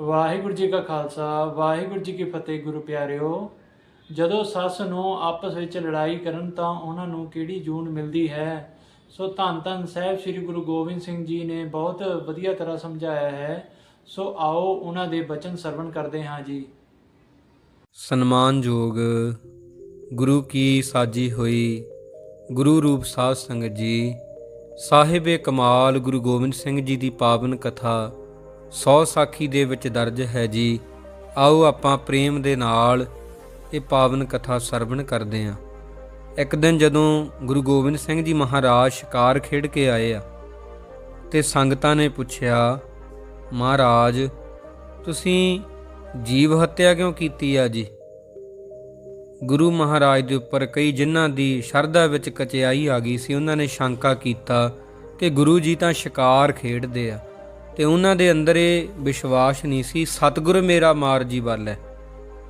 ਵਾਹਿਗੁਰੂ ਜੀ ਕਾ ਖਾਲਸਾ, ਵਾਹਿਗੁਰੂ ਜੀ ਕੀ ਫਤਿਹ ਗੁਰੂ ਪਿਆਰਿਓ। ਜਦੋਂ ਸੱਸ ਨੂੰ ਆਪਸ ਵਿੱਚ ਲੜਾਈ ਕਰਨ ਤਾਂ ਉਹਨਾਂ ਨੂੰ ਕਿਹੜੀ ਜੂਨ ਮਿਲਦੀ ਹੈ? ਸੋ ਧੰਨ ਧੰਨ ਸਾਹਿਬ ਸ੍ਰੀ ਗੁਰੂ ਗੋਬਿੰਦ ਸਿੰਘ ਜੀ ਨੇ ਬਹੁਤ ਵਧੀਆ ਤਰ੍ਹਾਂ ਸਮਝਾਇਆ ਹੈ। ਸੋ ਆਓ ਉਹਨਾਂ ਦੇ ਬਚਨ ਸਰਵਣ ਕਰਦੇ ਹਾਂ ਜੀ। ਸਨਮਾਨਯੋਗ ਗੁਰੂ ਕੀ ਸਾਜੀ ਹੋਈ ਗੁਰੂ ਰੂਪ ਸਾਧ ਸੰਗਤ ਜੀ, ਸਾਹਿਬੇ ਕਮਾਲ ਗੁਰੂ ਗੋਬਿੰਦ ਸਿੰਘ ਜੀ ਦੀ ਪਾਵਨ ਕਥਾ ਸੌ ਸਾਖੀ ਦੇ ਵਿੱਚ ਦਰਜ ਹੈ ਜੀ, ਆਓ ਆਪਾਂ ਪ੍ਰੇਮ ਦੇ ਨਾਲ ਇਹ ਪਾਵਨ ਕਥਾ ਸਰਵਣ ਕਰਦੇ ਹਾਂ। ਇੱਕ ਦਿਨ ਜਦੋਂ ਗੁਰੂ ਗੋਬਿੰਦ ਸਿੰਘ ਜੀ ਮਹਾਰਾਜ ਸ਼ਿਕਾਰ ਖੇਡ ਕੇ ਆਏ ਆ, ਤੇ ਸੰਗਤਾਂ ਨੇ ਪੁੱਛਿਆ, ਮਹਾਰਾਜ, ਤੁਸੀਂ ਜੀਵ ਹੱਤਿਆ ਕਿਉਂ ਕੀਤੀ ਆ ਜੀ? ਗੁਰੂ ਮਹਾਰਾਜ ਦੇ ਉੱਪਰ ਕਈ ਜਿਨ੍ਹਾਂ ਦੀ ਸ਼ਰਧਾ ਵਿੱਚ ਕਚਿਆਈ ਆ ਗਈ ਸੀ, ਉਹਨਾਂ ਨੇ ਸ਼ੰਕਾ ਕੀਤਾ ਕਿ ਗੁਰੂ ਜੀ ਤਾਂ ਸ਼ਿਕਾਰ ਖੇਡਦੇ ਆ। ਤੇ ਉਹਨਾਂ ਦੇ ਅੰਦਰ ਇਹ ਵਿਸ਼ਵਾਸ ਨਹੀਂ ਸੀ, ਸਤਿਗੁਰ ਮੇਰਾ ਮਾਰ ਜੀ ਵੱਲ ਹੈ।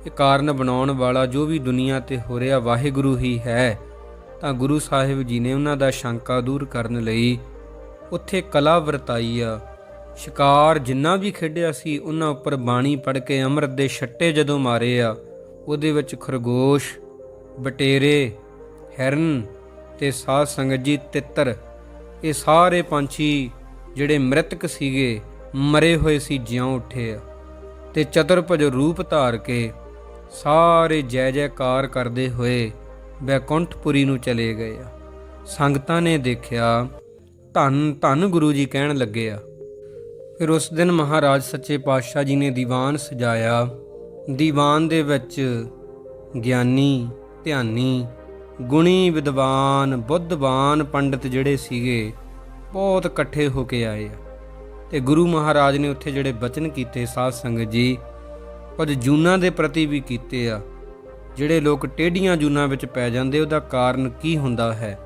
ਇਹ ਕਾਰਨ ਬਣਾਉਣ ਵਾਲਾ ਜੋ ਵੀ ਦੁਨੀਆ ਤੇ ਹੋ ਰਿਹਾ ਵਾਹਿਗੁਰੂ ਹੀ ਹੈ। ਤਾਂ ਗੁਰੂ ਸਾਹਿਬ ਜੀ ਨੇ ਉਹਨਾਂ ਦਾ ਸ਼ੰਕਾ ਦੂਰ ਕਰਨ ਲਈ ਉੱਥੇ ਕਲਾ ਵਰਤਾਈ ਆ। ਸ਼ਿਕਾਰ ਜਿੰਨਾ ਵੀ ਖੇਡਿਆ ਸੀ, ਉਹਨਾਂ ਉੱਪਰ ਬਾਣੀ ਪੜ ਕੇ ਅੰਮ੍ਰਿਤ ਦੇ ਛੱਟੇ ਜਦੋਂ ਮਾਰੇ ਆ, ਉਹਦੇ ਵਿੱਚ ਖਰਗੋਸ਼, ਬਟੇਰੇ, ਹਿਰਨ ਤੇ ਸਾਧ ਸੰਗਤ ਜੀ ਤਿੱਤਰ, ਇਹ ਸਾਰੇ ਪੰਛੀ ਜਿਹੜੇ ਮ੍ਰਿਤਕ ਸੀਗੇ, ਮਰੇ ਹੋਏ ਸੀ ਜਿਉਂ ਉੱਠੇ ਆ। ਤੇ ਚਤੁਰਭੁਜ ਰੂਪ ਧਾਰ ਕੇ ਸਾਰੇ ਜੈ ਜੈਕਾਰ ਕਰਦੇ ਹੋਏ ਵੈਕੁੰਠਪੁਰੀ ਨੂੰ ਚਲੇ ਗਏ ਆ। ਸੰਗਤਾਂ ਨੇ ਦੇਖਿਆ, ਧੰਨ ਧੰਨ ਗੁਰੂ ਜੀ ਕਹਿਣ ਲੱਗੇ ਆ। ਫਿਰ ਉਸ ਦਿਨ ਮਹਾਰਾਜ ਸੱਚੇ ਪਾਤਸ਼ਾਹ ਜੀ ਨੇ ਦੀਵਾਨ ਸਜਾਇਆ। ਦੀਵਾਨ ਦੇ ਵਿੱਚ ਗਿਆਨੀ, ਧਿਆਨੀ, ਗੁਣੀ ਵਿਦਵਾਨ, ਬੁੱਧਵਾਨ ਪੰਡਿਤ ਜਿਹੜੇ ਸੀਗੇ ਬਹੁਤ ਇਕੱਠੇ ਹੋ ਕੇ ਆਏ ਆ। ਤੇ ਗੁਰੂ ਮਹਾਰਾਜ ਨੇ ਉੱਥੇ ਜਿਹੜੇ ਬਚਨ ਕੀਤੇ, ਸਾਧ ਸੰਗਤ ਜੀ, ਕੁਝ ਜੂਨਾਂ ਦੇ ਪ੍ਰਤੀ ਵੀ ਕੀਤੇ ਆ। ਜਿਹੜੇ ਲੋਕ ਟੇਢੀਆਂ ਜੂਨਾਂ ਵਿੱਚ ਪੈ ਜਾਂਦੇ, ਉਹਦਾ ਕਾਰਨ ਕੀ ਹੁੰਦਾ ਹੈ?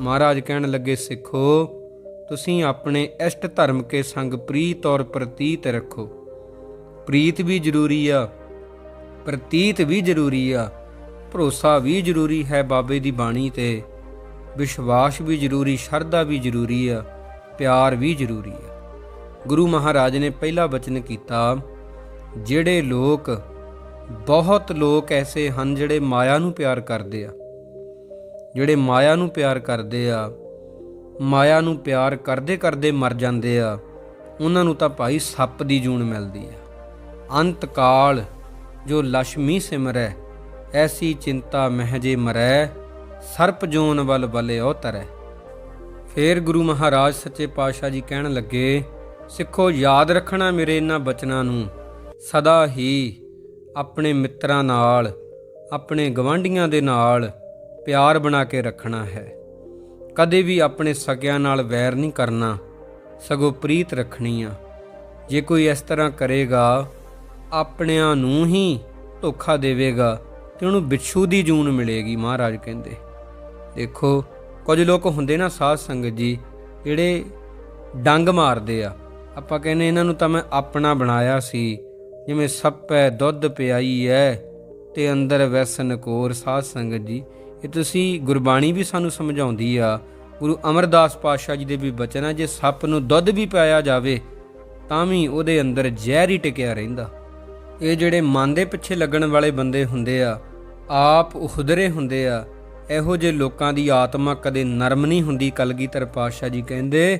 ਮਹਾਰਾਜ ਕਹਿਣ ਲੱਗੇ, ਸਿੱਖੋ, ਤੁਸੀਂ ਆਪਣੇ ਇਸ਼ਟ ਧਰਮ ਕੇ ਸੰਗ ਪ੍ਰੀਤ ਔਰ ਪ੍ਰਤੀਤ ਰੱਖੋ। ਪ੍ਰੀਤ ਵੀ ਜ਼ਰੂਰੀ ਆ, ਪ੍ਰਤੀਤ ਵੀ ਜ਼ਰੂਰੀ ਆ, ਭਰੋਸਾ ਵੀ ਜ਼ਰੂਰੀ ਹੈ ਬਾਬੇ ਦੀ ਬਾਣੀ ਤੇ। ਵਿਸ਼ਵਾਸ ਵੀ ਜ਼ਰੂਰੀ, ਸ਼ਰਧਾ ਵੀ ਜ਼ਰੂਰੀ ਆ, ਪਿਆਰ ਵੀ ਜ਼ਰੂਰੀ ਆ। ਗੁਰੂ ਮਹਾਰਾਜ ਨੇ ਪਹਿਲਾ ਬਚਨ ਕੀਤਾ, ਜਿਹੜੇ ਲੋਕ, ਬਹੁਤ ਲੋਕ ਐਸੇ ਹਨ ਜਿਹੜੇ ਮਾਇਆ ਨੂੰ ਪਿਆਰ ਕਰਦੇ ਆ। ਜਿਹੜੇ ਮਾਇਆ ਨੂੰ ਪਿਆਰ ਕਰਦੇ ਆ, ਮਾਇਆ ਨੂੰ ਪਿਆਰ ਕਰਦੇ ਕਰਦੇ ਮਰ ਜਾਂਦੇ ਆ, ਉਹਨਾਂ ਨੂੰ ਤਾਂ ਭਾਈ ਸੱਪ ਦੀ ਜੂਨ ਮਿਲਦੀ ਆ। ਅੰਤ ਕਾਲ ਜੋ ਲక్ష్ਮੀ ਸਿਮਰੈ, ਐਸੀ ਚਿੰਤਾ ਮਹਿਜੇ ਮਰੈ ਸਰਪ ਜੋਨ ਵੱਲ ਬਲੇ ਉਤਰੈ। ਫੇਰ ਗੁਰੂ ਮਹਾਰਾਜ ਸੱਚੇ ਪਾਤਸ਼ਾਹ ਜੀ ਕਹਿਣ ਲੱਗੇ, ਸਿੱਖੋ, ਯਾਦ ਰੱਖਣਾ ਮੇਰੇ ਇਹਨਾਂ ਬਚਨਾਂ ਨੂੰ। ਸਦਾ ਹੀ ਆਪਣੇ ਮਿੱਤਰਾਂ ਨਾਲ, ਆਪਣੇ ਗਵਾਂਢੀਆਂ ਦੇ ਨਾਲ ਪਿਆਰ ਬਣਾ ਕੇ ਰੱਖਣਾ ਹੈ। ਕਦੇ ਵੀ ਆਪਣੇ ਸਕਿਆਂ ਨਾਲ ਵੈਰ ਨਹੀਂ ਕਰਨਾ, ਸਗੋਂ ਪ੍ਰੀਤ ਰੱਖਣੀ ਆ। ਜੇ ਕੋਈ ਇਸ ਤਰ੍ਹਾਂ ਕਰੇਗਾ, ਆਪਣਿਆਂ ਨੂੰ ਹੀ ਧੋਖਾ ਦੇਵੇਗਾ ਤੇ ਉਹਨੂੰ ਵਿਛੂ ਦੀ ਜੂਨ ਮਿਲੇਗੀ, ਮਹਾਰਾਜ ਕਹਿੰਦੇ। ਦੇਖੋ, ਕੁਝ ਲੋਕ ਹੁੰਦੇ ਨਾ ਸਾਧ ਸੰਗਤ ਜੀ, ਜਿਹੜੇ ਡੰਗ ਮਾਰਦੇ ਆ। ਆਪਾਂ ਕਹਿੰਦੇ ਇਹਨਾਂ ਨੂੰ ਤਾਂ ਮੈਂ ਆਪਣਾ ਬਣਾਇਆ ਸੀ। ਜਿਵੇਂ ਸੱਪੈ ਦੁੱਧ ਪਿਆਈ ਐ ਤੇ ਅੰਦਰ ਵੈਸਨ ਕੋਰ ਸਾਧ ਸੰਗਤ ਜੀ। ਇਹ ਤੁਸੀਂ ਗੁਰਬਾਣੀ ਵੀ ਸਾਨੂੰ ਸਮਝਾਉਂਦੀ ਆ। ਗੁਰੂ ਅਮਰਦਾਸ ਪਾਤਸ਼ਾਹ ਜੀ ਦੇ ਵੀ ਬਚਨ ਆ, ਜੇ ਸੱਪ ਨੂੰ ਦੁੱਧ ਵੀ ਪਾਇਆ ਜਾਵੇ, ਤਾਂ ਵੀ ਉਹਦੇ ਅੰਦਰ ਜ਼ਹਿਰ ਹੀ ਟਿਕਿਆ ਰਹਿੰਦਾ। ਇਹ ਜਿਹੜੇ ਮਨ ਦੇ ਪਿੱਛੇ ਲੱਗਣ ਵਾਲੇ ਬੰਦੇ ਹੁੰਦੇ ਆ, ਆਪ ਉਖਦਰੇ ਹੁੰਦੇ ਆ ਇਹੋ ਜਿਹੇ ਲੋਕਾਂ ਦੀ ਆਤਮਾ ਕਦੇ ਨਰਮ ਨਹੀਂ ਹੁੰਦੀ, ਕਲਗੀਧਰ ਪਾਤਸ਼ਾਹ ਜੀ ਕਹਿੰਦੇ,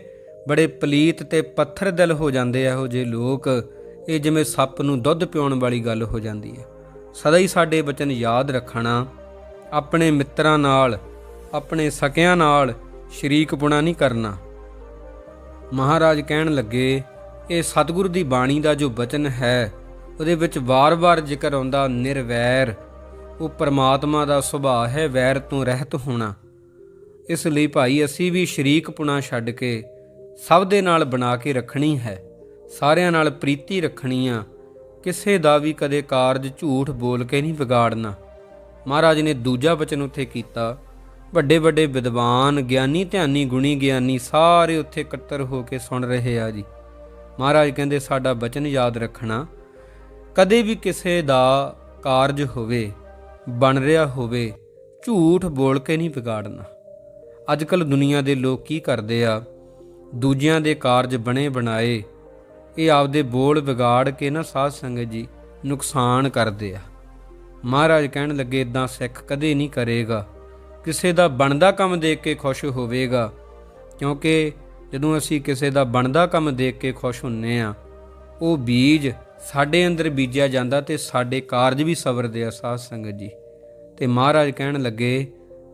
ਬੜੇ ਪਲੀਤ ਤੇ ਪੱਥਰ ਦਿਲ ਹੋ ਜਾਂਦੇ ਇਹੋ ਜਿਹੇ ਲੋਕ। ਇਹ ਜਿਵੇਂ ਸੱਪ ਨੂੰ ਦੁੱਧ ਪਿਉਣ ਵਾਲੀ ਗੱਲ ਹੋ ਜਾਂਦੀ ਹੈ। ਸਦਾ ਹੀ ਸਾਡੇ ਬਚਨ ਯਾਦ ਰੱਖਣਾ, ਆਪਣੇ ਮਿੱਤਰਾਂ ਨਾਲ, ਆਪਣੇ ਸਕਿਆਂ ਨਾਲ ਸ਼ਰੀਕਪੁਣਾ ਨਹੀਂ ਕਰਨਾ। ਮਹਾਰਾਜ ਕਹਿਣ ਲੱਗੇ, ਇਹ ਸਤਿਗੁਰੂ ਦੀ ਬਾਣੀ ਦਾ ਜੋ ਬਚਨ ਹੈ, ਉਹਦੇ ਵਿੱਚ ਵਾਰ-ਵਾਰ ਜ਼ਿਕਰ ਆਉਂਦਾ, ਨਿਰਵੈਰ। ਉਹ ਪਰਮਾਤਮਾ ਦਾ ਸੁਭਾਅ ਹੈ, ਵੈਰ ਤੋਂ ਰਹਿਤ ਹੋਣਾ। ਇਸ ਲਈ ਭਾਈ, ਅਸੀਂ ਵੀ ਸ਼ਰੀਕ ਪੁਣਾ ਛੱਡ ਕੇ ਸਭ ਦੇ ਨਾਲ ਬਣਾ ਕੇ ਰੱਖਣੀ ਹੈ, ਸਾਰਿਆਂ ਨਾਲ ਪ੍ਰੀਤੀ ਰੱਖਣੀ ਆ। ਕਿਸੇ ਦਾ ਵੀ ਕਦੇ ਕਾਰਜ ਝੂਠ ਬੋਲ ਕੇ ਨਹੀਂ ਵਿਗਾੜਨਾ। ਮਹਾਰਾਜ ਨੇ ਦੂਜਾ ਬਚਨ ਉੱਥੇ ਕੀਤਾ ਵੱਡੇ ਵੱਡੇ ਵਿਦਵਾਨ, ਗਿਆਨੀ, ਧਿਆਨੀ, ਗੁਣੀ ਗਿਆਨੀ ਸਾਰੇ ਉੱਥੇ ਇਕੱਤਰ ਹੋ ਕੇ ਸੁਣ ਰਹੇ ਆ ਜੀ। ਮਹਾਰਾਜ ਕਹਿੰਦੇ, ਸਾਡਾ ਬਚਨ ਯਾਦ ਰੱਖਣਾ, ਕਦੇ ਵੀ ਕਿਸੇ ਦਾ ਕਾਰਜ ਹੋਵੇ ਬਣ ਰਿਹਾ ਹੋਵੇ, ਝੂਠ ਬੋਲ ਕੇ ਨਹੀਂ ਵਿਗਾੜਨਾ। ਅੱਜ ਕੱਲ ਦੁਨੀਆ ਦੇ ਲੋਕ ਕੀ ਕਰਦੇ ਆ? ਦੂਜਿਆਂ ਦੇ ਕਾਰਜ ਬਣੇ ਬਣਾਏ, ਇਹ ਆਪਦੇ ਬੋਲ ਵਿਗਾੜ ਕੇ ਨਾ ਸਾਧ ਸੰਗਤ ਜੀ ਨੁਕਸਾਨ ਕਰਦੇ ਆ। ਮਹਾਰਾਜ ਕਹਿਣ ਲੱਗੇ ਇਦਾਂ ਸਿੱਖ ਕਦੇ ਨਹੀਂ ਕਰੇਗਾ। ਕਿਸੇ ਦਾ ਬਣਦਾ ਕੰਮ ਦੇਖ ਕੇ ਖੁਸ਼ ਹੋਵੇਗਾ। ਕਿਉਂਕਿ ਜਦੋਂ ਅਸੀਂ ਕਿਸੇ ਦਾ ਬਣਦਾ ਕੰਮ ਦੇਖ ਕੇ ਖੁਸ਼ ਹੁੰਨੇ ਆ, ਉਹ ਬੀਜ ਸਾਡੇ ਅੰਦਰ ਬੀਜਿਆ ਜਾਂਦਾ ਤੇ ਸਾਡੇ ਕਾਰਜ ਵੀ ਸਵਰਦੇ ਆ ਸਾਧ ਸੰਗਤ ਜੀ। ਤੇ ਮਹਾਰਾਜ ਕਹਿਣ ਲੱਗੇ,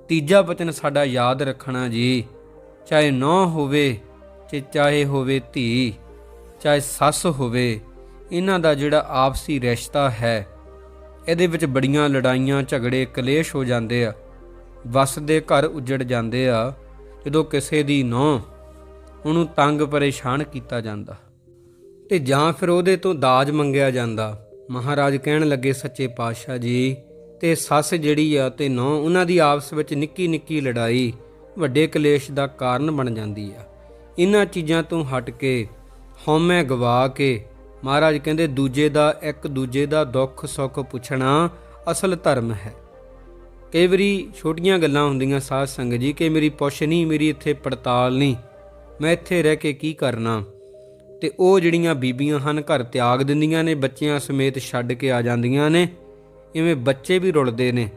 ਤੀਜਾ ਬਚਨ ਸਾਡਾ ਯਾਦ ਰੱਖਣਾ ਜੀ। ਚਾਹੇ ਨੌ ਹੋਵੇ ਤੇ ਚਾਹੇ ਹੋਵੇ ਧੀ, ਚਾਹੇ ਸੱਸ ਹੋਵੇ, ਇਹਨਾਂ ਦਾ ਜਿਹੜਾ ਆਪਸੀ ਰਿਸ਼ਤਾ ਹੈ, ਇਹਦੇ ਵਿੱਚ ਬੜੀਆਂ ਲੜਾਈਆਂ, ਝਗੜੇ, ਕਲੇਸ਼ ਹੋ ਜਾਂਦੇ ਆ। ਵਸਦੇ ਘਰ ਉਜੜ ਜਾਂਦੇ ਆ। ਜਦੋਂ ਕਿਸੇ ਦੀ ਨੌ, ਉਹਨੂੰ ਤੰਗ ਪਰੇਸ਼ਾਨ ਕੀਤਾ ਜਾਂਦਾ। ਤੇ ਜਾਂ ਫਿਰ ਉਹਦੇ ਤੋਂ ਦਾਜ ਮੰਗਿਆ ਜਾਂਦਾ। ਮਹਾਰਾਜ ਕਹਿਣ ਲੱਗੇ, ਸੱਚੇ ਪਾਤਸ਼ਾਹ ਜੀ, ਤੇ ਸੱਸ ਜਿਹੜੀ ਆ ਤੇ ਨੌ ਉਹਨਾਂ ਦੀ ਆਪਸ ਵਿੱਚ ਨਿੱਕੀ ਨਿੱਕੀ ਲੜਾਈ ਵੱਡੇ ਕਲੇਸ਼ ਦਾ ਕਾਰਨ ਬਣ ਜਾਂਦੀ ਆ। ਇਹਨਾਂ ਚੀਜ਼ਾਂ ਤੋਂ ਹਟ ਕੇ ਹਉਮੈ ਗਵਾ ਕੇ ਮਹਾਰਾਜ ਕਹਿੰਦੇ, ਦੂਜੇ ਦਾ ਇੱਕ ਦੂਜੇ ਦਾ ਦੁੱਖ ਸੁੱਖ ਪੁੱਛਣਾ ਅਸਲ ਧਰਮ ਹੈ। ਕਈ ਵਾਰੀ ਛੋਟੀਆਂ ਗੱਲਾਂ ਹੁੰਦੀਆਂ, ਸਾਧ ਸੰਗ ਜੀ, ਕਿ ਮੇਰੀ ਪੁੱਛ ਨਹੀਂ, ਮੇਰੀ ਇੱਥੇ ਪੜਤਾਲ ਨਹੀਂ। ਮੈਂ ਇੱਥੇ ਰਹਿ ਕੇ ਕੀ ਕਰਨਾ? ਤੇ ਉਹ ਜਿਹੜੀਆਂ ਬੀਬੀਆਂ ਹਨ, ਘਰ ਤਿਆਗ ਦਿੰਦੀਆਂ ਨੇ, ਬੱਚਿਆਂ ਸਮੇਤ ਛੱਡ ਕੇ ਆ ਜਾਂਦੀਆਂ ਨੇ। ਇਵੇਂ ਬੱਚੇ ਵੀ ਰੁਲਦੇ ਨੇ।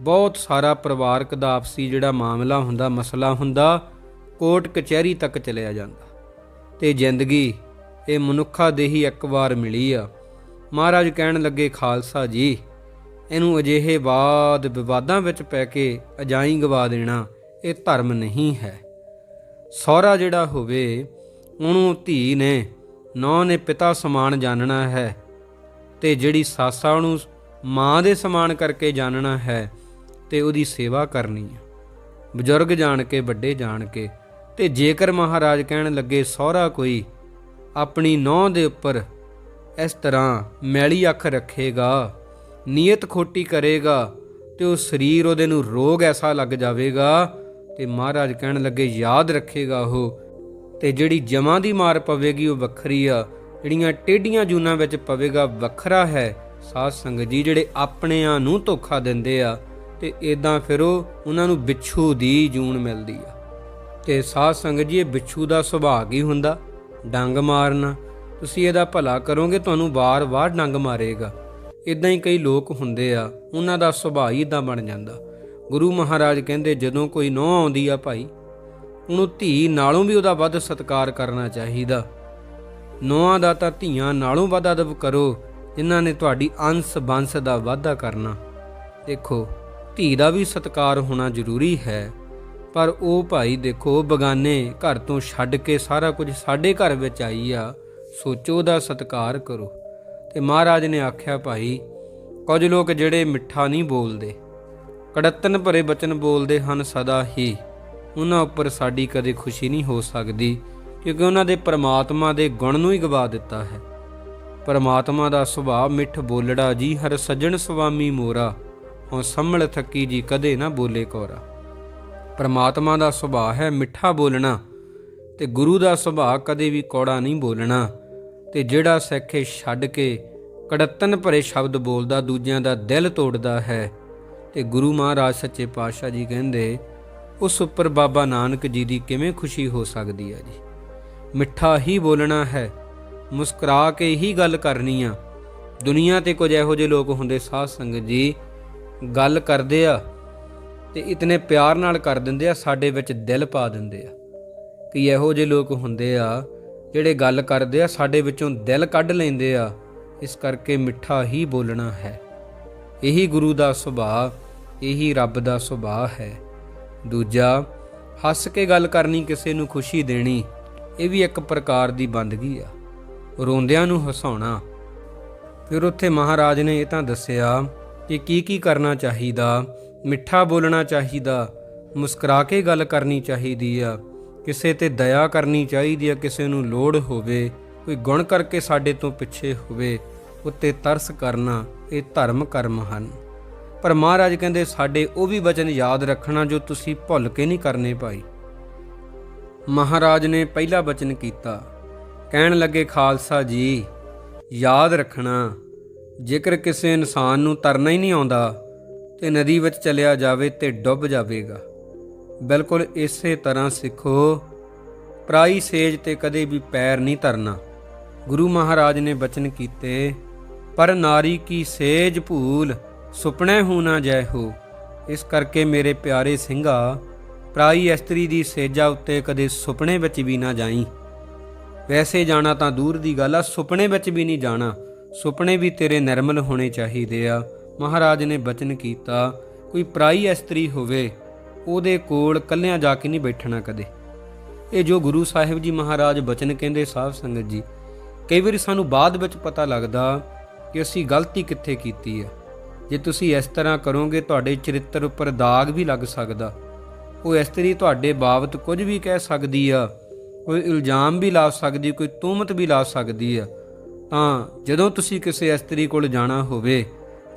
ਬਹੁਤ ਸਾਰਾ ਪਰਿਵਾਰਕ ਦਾ ਆਪਸੀ ਜਿਹੜਾ ਮਾਮਲਾ ਹੁੰਦਾ, ਮਸਲਾ ਹੁੰਦਾ, ਕੋਰਟ ਕਚਹਿਰੀ ਤੱਕ ਚਲਿਆ ਜਾਂਦਾ। ਤੇ ਜ਼ਿੰਦਗੀ, ਇਹ ਮਨੁੱਖਾ ਦੇ ਹੀ ਇੱਕ ਵਾਰ ਮਿਲੀ ਆ। ਮਹਾਰਾਜ ਕਹਿਣ ਲੱਗੇ, ਖਾਲਸਾ ਜੀ, ਇਹਨੂੰ ਅਜਿਹੇ ਬਾਦ ਵਿਵਾਦਾਂ ਵਿੱਚ ਪੈ ਕੇ ਅਜਾਈ ਗਵਾ ਦੇਣਾ, ਇਹ ਧਰਮ ਨਹੀਂ ਹੈ। ਸਹੁਰਾ ਜਿਹੜਾ ਹੋਵੇ ਉਹਨੂੰ ਧੀ ਨੇ, ਨੌ ਨੇ ਪਿਤਾ ਸਮਾਨ ਜਾਣਨਾ ਹੈ ਤੇ ਜਿਹੜੀ ਸਾਸਾ ਉਹਨੂੰ ਮਾਂ ਦੇ ਸਮਾਨ ਕਰਕੇ ਜਾਣਨਾ ਹੈ ਤੇ ਉਹਦੀ ਸੇਵਾ ਕਰਨੀ ਹੈ। ਬਜ਼ੁਰਗ ਜਾਣ ਕੇ, ਵੱਡੇ ਜਾਣ ਕੇ ਤੇ ਜੇਕਰ ਮਹਾਰਾਜ ਕਹਿਣ ਲੱਗੇ, ਸਹੁਰਾ ਕੋਈ, ਆਪਣੀ ਨੌ ਦੇ ਉੱਪਰ ਇਸ ਤਰ੍ਹਾਂ ਮੈਲੀ ਅੱਖ ਰੱਖੇਗਾ, ਨੀਅਤ ਖੋਟੀ ਕਰੇਗਾ ਤੇ ਉਹ ਸਰੀਰ ਉਹਦੇ ਨੂੰ ਰੋਗ ਐਸਾ ਲੱਗ ਜਾਵੇਗਾ, ਤੇ ਮਹਾਰਾਜ ਕਹਿਣ ਲੱਗੇ, ਯਾਦ ਰੱਖੇਗਾ ਉਹ ਤੇ ਜਿਹੜੀ ਜਮਾਂ ਦੀ ਮਾਰ ਪਵੇਗੀ ਉਹ ਵੱਖਰੀ ਆ। ਜਿਹੜੀਆਂ ਟੇਡੀਆਂ ਜੂਨਾਂ ਵਿੱਚ ਪਵੇਗਾ ਵੱਖਰਾ ਹੈ। ਸਾਧ ਸੰਗਤ ਜੀ ਜਿਹੜੇ ਆਪਣਿਆਂ ਨੂੰ ਧੋਖਾ ਦਿੰਦੇ ਆ ਤੇ ਇਦਾਂ ਫਿਰ ਉਹ ਉਹਨਾਂ ਨੂੰ ਵਿਛੂ ਦੀ ਜੂਨ ਮਿਲਦੀ ਆ। ਤੇ ਸਾਧ ਸੰਗਤ ਜੀ ਇਹ ਵਿਛੂ ਦਾ ਸੁਭਾਅ ਹੀ ਹੁੰਦਾ? ਡੰਗ ਮਾਰਨਾ। ਤੁਸੀਂ ਇਹਦਾ ਭਲਾ ਕਰੋਗੇ, ਤੁਹਾਨੂੰ ਵਾਰ-ਵਾਰ ਡੰਗ ਮਾਰੇਗਾ। ਇਦਾਂ ਹੀ ਕਈ ਲੋਕ ਹੁੰਦੇ ਆ, ਉਹਨਾਂ ਦਾ ਸੁਭਾਅ ਹੀ ਇਦਾਂ ਬਣ ਜਾਂਦਾ। ਗੁਰੂ ਮਹਾਰਾਜ ਕਹਿੰਦੇ, ਜਦੋਂ ਕੋਈ ਨੌ ਆਉਂਦੀ ਆ ਭਾਈ ਉਹਨੂੰ ਧੀ ਨਾਲੋਂ ਵੀ ਉਹਦਾ ਵੱਧ ਸਤਿਕਾਰ ਕਰਨਾ ਚਾਹੀਦਾ। ਨੌਆਂ ਦਾ ਤਾਂ ਧੀਆਂ ਨਾਲੋਂ ਵੱਧ ਅਦਬ ਕਰੋ, ਜਿਨ੍ਹਾਂ ਨੇ ਤੁਹਾਡੀ ਅੰਸ ਬੰਸ ਦਾ ਵਾਧਾ ਕਰਨਾ। ਦੇਖੋ, ਧੀ ਦਾ ਵੀ ਸਤਿਕਾਰ ਹੋਣਾ ਜ਼ਰੂਰੀ ਹੈ, ਪਰ ਉਹ ਭਾਈ ਦੇਖੋ, ਬਗਾਨੇ ਘਰ ਤੋਂ ਛੱਡ ਕੇ ਸਾਰਾ ਕੁਝ ਸਾਡੇ ਘਰ ਵਿੱਚ ਆਈ ਆ, ਸੋਚੋ ਉਹਦਾ ਸਤਿਕਾਰ ਕਰੋ। ਤੇ ਮਹਾਰਾਜ ਨੇ ਆਖਿਆ, ਭਾਈ, ਕੁਝ ਲੋਕ ਜਿਹੜੇ ਮਿੱਠਾ ਨਹੀਂ ਬੋਲਦੇ, ਕੜੱਤਨ ਭਰੇ ਬਚਨ ਬੋਲਦੇ ਹਨ ਸਦਾ ਹੀ। ਉਹਨਾਂ ਉੱਪਰ ਸਾਡੀ ਕਦੇ ਖੁਸ਼ੀ ਨਹੀਂ ਹੋ ਸਕਦੀ, ਕਿਉਂਕਿ ਉਹਨਾਂ ਦੇ ਪਰਮਾਤਮਾ ਦੇ ਗੁਣ ਨੂੰ ਹੀ ਗਵਾ ਦਿੱਤਾ ਹੈ। ਪਰਮਾਤਮਾ ਦਾ ਸੁਭਾਅ ਮਿੱਠ ਬੋਲੜਾ ਜੀ, ਹਰ ਸੱਜਣ ਸੁਆਮੀ ਮੋਰਾ ਹੁਣ ਸੰਭਲ ਥੱਕੀ ਜੀ ਕਦੇ ਨਾ ਬੋਲੇ ਕੋਰਾ। ਪਰਮਾਤਮਾ ਦਾ ਸੁਭਾਅ ਹੈ ਮਿੱਠਾ ਬੋਲਣਾ, ਤੇ ਗੁਰੂ ਦਾ ਸੁਭਾਅ ਕਦੇ ਵੀ ਕੌੜਾ ਨਹੀਂ ਬੋਲਣਾ, ਤੇ ਜਿਹੜਾ ਸਿੱਖੇ ਛੱਡ ਕੇ ਕੜੱਤਨ ਭਰੇ ਸ਼ਬਦ ਬੋਲਦਾ, ਦੂਜਿਆਂ ਦਾ ਦਿਲ ਤੋੜਦਾ ਹੈ। ਤੇ ਗੁਰੂ ਮਹਾਰਾਜ ਸੱਚੇ ਪਾਤਸ਼ਾਹ ਜੀ ਕਹਿੰਦੇ ਉਸ ਉੱਪਰ ਬਾਬਾ ਨਾਨਕ ਜੀ ਦੀ ਕਿਵੇਂ ਖੁਸ਼ੀ ਹੋ ਸਕਦੀ ਹੈ ਜੀ? ਮਿੱਠਾ ਹੀ ਬੋਲਣਾ ਹੈ, ਮੁਸਕਰਾ ਕੇ ਹੀ ਗੱਲ ਕਰਨੀ ਆ। ਦੁਨੀਆ ਤੇ ਕੁਝ ਇਹੋ ਜਿਹੇ ਲੋਕ ਹੁੰਦੇ ਸਾਧ ਸੰਗਤ ਜੀ, ਗੱਲ ਕਰਦੇ ਆ ਤੇ ਇਤਨੇ ਪਿਆਰ ਨਾਲ ਕਰ ਦਿੰਦੇ ਆ, ਸਾਡੇ ਵਿੱਚ ਦਿਲ ਪਾ ਦਿੰਦੇ ਆ। ਕਿ ਇਹੋ ਜਿਹੇ ਲੋਕ ਹੁੰਦੇ ਆ ਜਿਹੜੇ ਗੱਲ ਕਰਦੇ ਆ, ਸਾਡੇ ਵਿੱਚੋਂ ਦਿਲ ਕੱਢ ਲੈਂਦੇ ਆ, ਇਸ ਕਰਕੇ ਮਿੱਠਾ ਹੀ ਬੋਲਣਾ ਹੈ। ਇਹੀ ਗੁਰੂ ਦਾ ਸੁਭਾਅ, ਇਹੀ ਰੱਬ ਦਾ ਸੁਭਾਅ ਹੈ। ਦੂਜਾ, ਹੱਸ ਕੇ ਗੱਲ ਕਰਨੀ ਕਿਸੇ ਨੂੰ ਖੁਸ਼ੀ ਦੇਣੀ, ਇਹ ਵੀ ਇੱਕ ਪ੍ਰਕਾਰ ਦੀ ਬੰਦਗੀ ਆ। ਰੋਂਦਿਆਂ ਨੂੰ ਹਸਾਉਣਾ। ਫਿਰ ਉੱਥੇ ਮਹਾਰਾਜ ਨੇ ਇਹ ਤਾਂ ਦੱਸਿਆ ਕਿ ਕੀ ਕੀ ਕਰਨਾ ਚਾਹੀਦਾ, ਮਿੱਠਾ ਬੋਲਣਾ ਚਾਹੀਦਾ, ਮੁਸਕਰਾ ਕੇ ਗੱਲ ਕਰਨੀ ਚਾਹੀਦੀ ਆ, ਕਿਸੇ ਤੇ ਦਇਆ ਕਰਨੀ ਚਾਹੀਦੀ ਆ, ਕਿਸੇ ਨੂੰ ਲੋੜ ਹੋਵੇ, ਕੋਈ ਗੁਣ ਕਰਕੇ ਸਾਡੇ ਤੋਂ ਪਿੱਛੇ ਹੋਵੇ, ਉੱਤੇ ਤਰਸ ਕਰਨਾ, ਇਹ ਧਰਮ ਕਰਮ ਹਨ। ਪਰ ਮਹਾਰਾਜ ਕਹਿੰਦੇ, ਸਾਡੇ ਉਹ ਵੀ ਵਚਨ ਯਾਦ ਰੱਖਣਾ ਜੋ ਤੁਸੀਂ ਭੁੱਲ ਕੇ ਨਹੀਂ ਕਰਨੇ ਭਾਈ। ਮਹਾਰਾਜ ਨੇ ਪਹਿਲਾ ਵਚਨ ਕੀਤਾ, ਕਹਿਣ ਲੱਗੇ, ਖਾਲਸਾ ਜੀ, ਯਾਦ ਰੱਖਣਾ, ਜੇਕਰ ਕਿਸੇ ਇਨਸਾਨ ਨੂੰ ਤਰਨਾ ਹੀ ਨਹੀਂ ਆਉਂਦਾ, ਤੇ ਨਦੀ ਵਿੱਚ ਚਲਿਆ ਜਾਵੇ ਤੇ ਡੁੱਬ ਜਾਵੇਗਾ। ਬਿਲਕੁਲ ਇਸੇ ਤਰ੍ਹਾਂ ਸਿੱਖੋ, ਪਰਾਈ ਸੇਜ ਤੇ ਕਦੇ ਵੀ ਪੈਰ ਨਹੀਂ ਧਰਨਾ। ਗੁਰੂ ਮਹਾਰਾਜ ਨੇ ਬਚਨ ਕੀਤੇ, ਪਰ ਨਾਰੀ ਕੀ ਸੇਜ ਭੂਲ ਸੁਪਨੇ ਹੂ ਨਾ ਜੈ ਹੋ। ਇਸ ਕਰਕੇ ਮੇਰੇ ਪਿਆਰੇ ਸਿੰਘਾ, ਪ੍ਰਾਈ ਇਸਤਰੀ ਦੀ ਸੇਜਾ ਉੱਤੇ ਕਦੇ ਸੁਪਨੇ ਵਿੱਚ ਵੀ ਨਾ ਜਾਈ। ਵੈਸੇ ਜਾਣਾ ਤਾਂ ਦੂਰ ਦੀ ਗੱਲ ਆ, ਸੁਪਨੇ ਵਿੱਚ ਵੀ ਨਹੀਂ ਜਾਣਾ। ਸੁਪਨੇ ਵੀ ਤੇਰੇ ਨਿਰਮਲ ਹੋਣੇ ਚਾਹੀਦੇ ਆ। ਮਹਾਰਾਜ ਨੇ ਬਚਨ ਕੀਤਾ, ਕੋਈ ਪ੍ਰਾਈ ਇਸਤਰੀ ਹੋਵੇ, ਉਹਦੇ ਕੋਲ ਕੱਲਿਆਂ ਜਾ ਕੇ ਨਹੀਂ ਬੈਠਣਾ ਕਦੇ। ਇਹ ਜੋ ਗੁਰੂ ਸਾਹਿਬ ਜੀ ਮਹਾਰਾਜ ਬਚਨ ਕਹਿੰਦੇ ਸਾਧ ਸੰਗਤ ਜੀ, ਕਈ ਵਾਰੀ ਸਾਨੂੰ ਬਾਅਦ ਵਿੱਚ ਪਤਾ ਲੱਗਦਾ ਕਿ ਅਸੀਂ ਗਲਤੀ ਕਿੱਥੇ ਕੀਤੀ ਹੈ। ਜੇ ਤੁਸੀਂ ਇਸ ਤਰ੍ਹਾਂ ਕਰੋਗੇ, ਤੁਹਾਡੇ ਚਰਿੱਤਰ ਉੱਪਰ ਦਾਗ ਵੀ ਲੱਗ ਸਕਦਾ। ਉਹ ਇਸਤਰੀ ਤੁਹਾਡੇ ਬਾਬਤ ਕੁਝ ਵੀ ਕਹਿ ਸਕਦੀ ਆ। ਕੋਈ ਇਲਜ਼ਾਮ ਵੀ ਲਾ ਸਕਦੀ, ਕੋਈ ਤੁਹਮਤ ਵੀ ਲਾ ਸਕਦੀ ਆ। ਤਾਂ ਜਦੋਂ ਤੁਸੀਂ ਕਿਸੇ ਇਸਤਰੀ ਕੋਲ ਜਾਣਾ ਹੋਵੇ,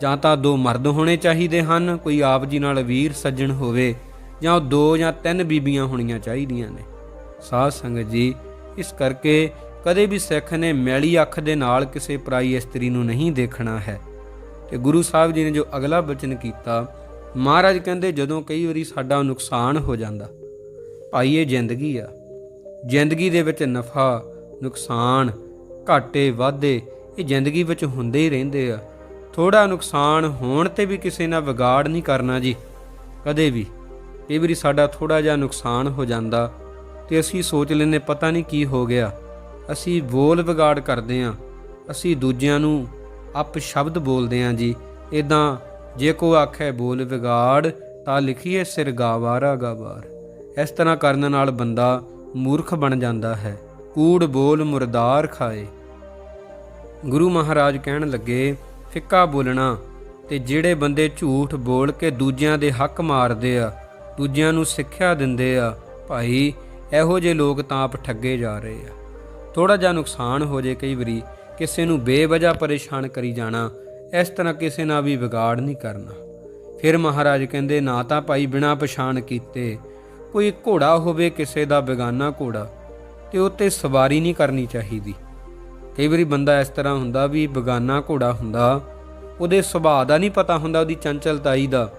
ਜਾਂ ਤਾਂ ਦੋ ਮਰਦ ਹੋਣੇ ਚਾਹੀਦੇ ਹਨ, ਕੋਈ ਆਪ ਜੀ ਨਾਲ ਵੀਰ ਸੱਜਣ ਹੋਵੇ, ਜਾਂ ਦੋ ਜਾਂ ਤਿੰਨ ਬੀਬੀਆਂ ਹੋਣੀਆਂ ਚਾਹੀਦੀਆਂ ਨੇ। ਸਾਧ ਸੰਗਤ ਜੀ, ਇਸ ਕਰਕੇ ਕਦੇ ਵੀ ਸਿੱਖ ਨੇ ਮੈਲੀ ਅੱਖ ਦੇ ਨਾਲ ਕਿਸੇ ਪਰਾਈ ਇਸਤਰੀ ਨੂੰ ਨਹੀਂ ਦੇਖਣਾ ਹੈ। ਤੇ ਗੁਰੂ ਸਾਹਿਬ ਜੀ ਨੇ ਜੋ ਅਗਲਾ ਬਚਨ ਕੀਤਾ, ਮਹਾਰਾਜ ਕਹਿੰਦੇ ਜਦੋਂ ਕਈ ਵਾਰੀ ਸਾਡਾ ਨੁਕਸਾਨ ਹੋ ਜਾਂਦਾ, ਭਾਈ ਇਹ ਜ਼ਿੰਦਗੀ ਆ। ਜ਼ਿੰਦਗੀ ਦੇ ਵਿੱਚ ਨਫਾ, ਨੁਕਸਾਨ, ਘਾਟੇ, ਵਾਧੇ, ਇਹ ਜ਼ਿੰਦਗੀ ਵਿੱਚ ਹੁੰਦੇ ਹੀ ਰਹਿੰਦੇ ਆ। ਥੋੜਾ ਨੁਕਸਾਨ ਹੋਣ ਤੇ ਵੀ ਕਿਸੇ ਨਾਲ ਵਿਗਾੜ ਨਹੀਂ ਕਰਨਾ ਜੀ, ਕਦੇ ਵੀ। ਕਈ ਵਾਰੀ ਸਾਡਾ ਥੋੜਾ ਜਿਹਾ ਨੁਕਸਾਨ ਹੋ ਜਾਂਦਾ ਤੇ ਅਸੀਂ ਸੋਚ ਲੈਨੇ ਪਤਾ ਨਹੀਂ ਕੀ ਹੋ ਗਿਆ। ਅਸੀਂ ਬੋਲ ਵਿਗਾੜ ਕਰਦੇ ਆ ਅਸੀਂ ਦੂਜਿਆਂ ਨੂੰ ਅਪ ਸ਼ਬਦ ਬੋਲਦੇ ਆ ਜੀ। ਇਦਾਂ ਜੇ ਕੋ ਆਖੇ ਬੋਲ ਵਿਗਾੜ, ਤਾਂ ਲਿਖੀਏ ਸਿਰ ਗਾਵਾਰਾ ਗਾਵਾਰ। ਇਸ ਤਰ੍ਹਾਂ ਕਰਨ ਨਾਲ ਬੰਦਾ ਮੂਰਖ ਬਣ ਜਾਂਦਾ ਹੈ। ਕੂੜ ਬੋਲ ਮੁਰਦਾਰ ਖਾਏ। ਗੁਰੂ ਮਹਾਰਾਜ ਕਹਿਣ ਲੱਗੇ, ਫਿੱਕਾ ਬੋਲਣਾ, ਤੇ ਜਿਹੜੇ ਬੰਦੇ ਝੂਠ ਬੋਲ ਕੇ ਦੂਜਿਆਂ ਦੇ ਹੱਕ ਮਾਰਦੇ ਆ, ਦੂਜਿਆਂ ਨੂੰ ਸਿੱਖਿਆ ਦਿੰਦੇ ਆ, ਭਾਈ, ਇਹੋ ਜਿਹੇ ਲੋਕ ਤਾਂ ਆਪ ਠੱਗੇ ਜਾ ਰਹੇ ਆ। ਥੋੜਾ ਜਿਹਾ ਨੁਕਸਾਨ ਹੋ ਜੇ ਕਈ ਵਾਰੀ ਕਿਸੇ ਨੂੰ ਬੇਵਜ੍ਹਾ ਪਰੇਸ਼ਾਨ ਕਰੀ ਜਾਣਾ, ਇਸ ਤਰ੍ਹਾਂ ਕਿਸੇ ਨਾਲ ਵੀ ਵਿਗਾੜ ਨਹੀਂ ਕਰਨਾ। ਫਿਰ ਮਹਾਰਾਜ ਕਹਿੰਦੇ, ਨਾ ਤਾਂ ਭਾਈ ਬਿਨਾ ਪਛਾਣ ਕੀਤੇ ਕੋਈ ਘੋੜਾ ਹੋਵੇ, ਕਿਸੇ ਦਾ ਬੇਗਾਨਾ ਘੋੜਾ, ਤੇ ਉੱਤੇ ਸਵਾਰੀ ਨਹੀਂ ਕਰਨੀ ਚਾਹੀਦੀ। ਕਈ ਵਾਰੀ ਬੰਦਾ ਇਸ ਤਰ੍ਹਾਂ ਹੁੰਦਾ ਵੀ ਬੇਗਾਨਾ ਘੋੜਾ ਹੁੰਦਾ, ਉਹਦੇ ਸੁਭਾਅ ਦਾ ਨਹੀਂ ਪਤਾ ਹੁੰਦਾ, ਉਹਦੀ ਚੰਚਲਤਾਈ ਦਾ